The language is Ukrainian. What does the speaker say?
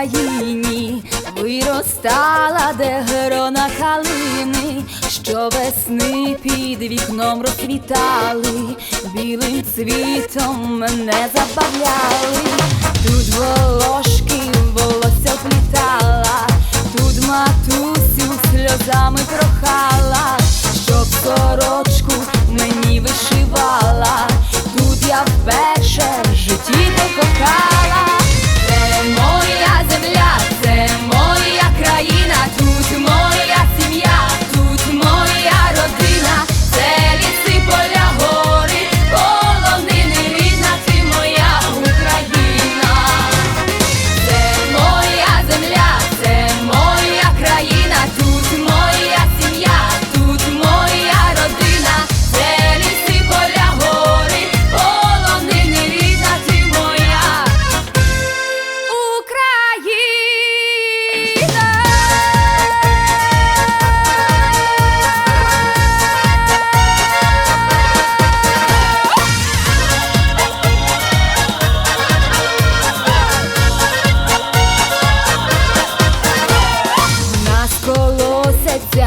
країні виростала, де грона калини, що весни під вікном розквітали, білим цвітом мене забавляли, тут волошки волосся плітала, тут матусю сльозами прохала.